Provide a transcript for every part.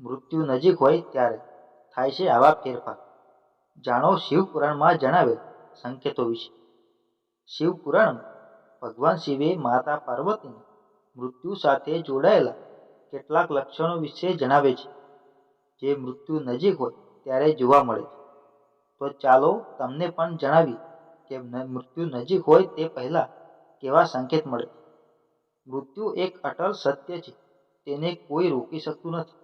મૃત્યુ નજીક હોય ત્યારે થાય છે આવા ફેરફાર. જાણો શિવપુરાણમાં જણાવેલ સંકેતો વિશે. શિવપુરાણ ભગવાન શિવે માતા પાર્વતીને મૃત્યુ સાથે જોડાયેલા કેટલાક લક્ષણો વિશે જણાવે છે. જે મૃત્યુ નજીક હોય ત્યારે જોવા મળે છે. તો ચાલો તમને પણ જણાવી કે મૃત્યુ નજીક હોય તે પહેલાં કેવા સંકેત મળે મૃત્યુ એક અટલ સત્ય છે. તેને કોઈ રોકી શકતું નથી.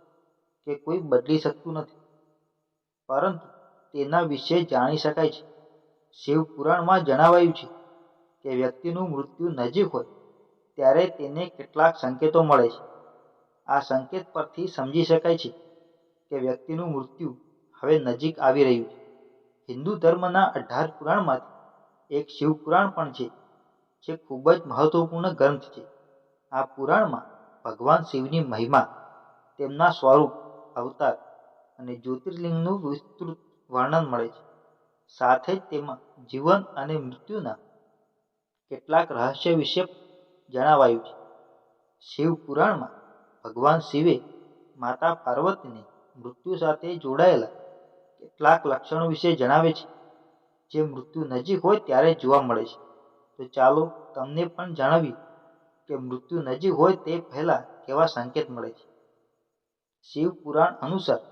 કે કોઈ બદલી શકતું નથી. પરંતુ તેના વિશે જાણી શકાય છે. શિવપુરાણમાં જણાવાયું છે કે વ્યક્તિનું મૃત્યુ નજીક હોય ત્યારે તેને કેટલાક સંકેતો મળે છે. આ સંકેત પરથી સમજી શકાય છે કે વ્યક્તિનું મૃત્યુ હવે નજીક આવી રહ્યું છે. હિન્દુ ધર્મના અઢાર પુરાણમાંથી એક શિવપુરાણ પણ છે જે ખૂબ જ મહત્વપૂર્ણ ગ્રંથ છે. આ પુરાણમાં ભગવાન શિવની મહિમા, તેમના સ્વરૂપ અવતાર અને જ્યોતિર્લિંગનું વિસ્તૃત વર્ણન મળે છે. સાથે જ તેમાં જીવન અને મૃત્યુના કેટલાક રહસ્ય વિશે જણાવાયું છે. શિવ પુરાણમાં ભગવાન શિવે માતા પાર્વતીને મૃત્યુ સાથે જોડાયેલા કેટલાક લક્ષણો વિશે જણાવે છે. જે મૃત્યુ નજીક હોય ત્યારે જોવા મળે છે. તો ચાલો તમને પણ જણાવીએ કે મૃત્યુ નજીક હોય તે પહેલાં કેવા સંકેત મળે છે? શિવપુરાણ અનુસાર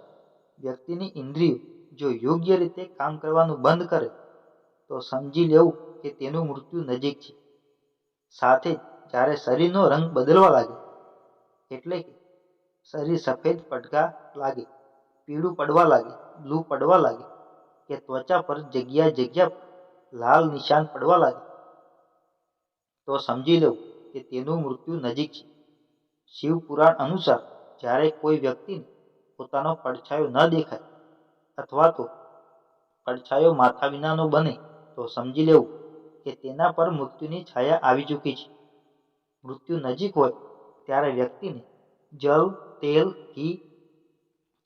વ્યક્તિની ઇન્દ્રિયો જો યોગ્ય રીતે કામ કરવાનું બંધ કરે, તો સમજી લેવું કે તેનું મૃત્યુ નજીક છે. સાથે જ જ્યારે શરીરનો રંગ બદલવા લાગે, એટલે કે શરીર સફેદ પડઘા લાગે, પીળું પડવા લાગે લૂ પડવા લાગે કે ત્વચા પર જગ્યા જગ્યા પર લાલ નિશાન પડવા લાગે, તો સમજી લેવું કે તેનું મૃત્યુ નજીક છે. શિવપુરાણ અનુસાર જ્યારે કોઈ વ્યક્તિને પોતાનો પડછાયો ન દેખાય અથવા તો પડછાયો માથા વિનાનો બને, તો સમજી લેવું કે તેના પર મૃત્યુની છાયા આવી ચૂકી છે. મૃત્યુ નજીક હોય ત્યારે વ્યક્તિને જલ, તેલ, ઘી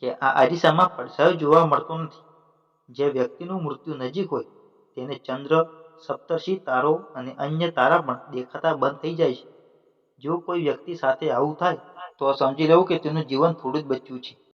કે આ અરીસામાં પડછાયો જોવા મળતો નથી. જે વ્યક્તિનું મૃત્યુ નજીક હોય તેને ચંદ્ર, સપ્તર્ષિ તારો અને અન્ય તારા પણ દેખાતા બંધ થઈ જાય છે. જો કોઈ વ્યક્તિ સાથે આવું થાય તો સમજી લેવું કે તેનું જીવન થોડું જ બચ્યું છે.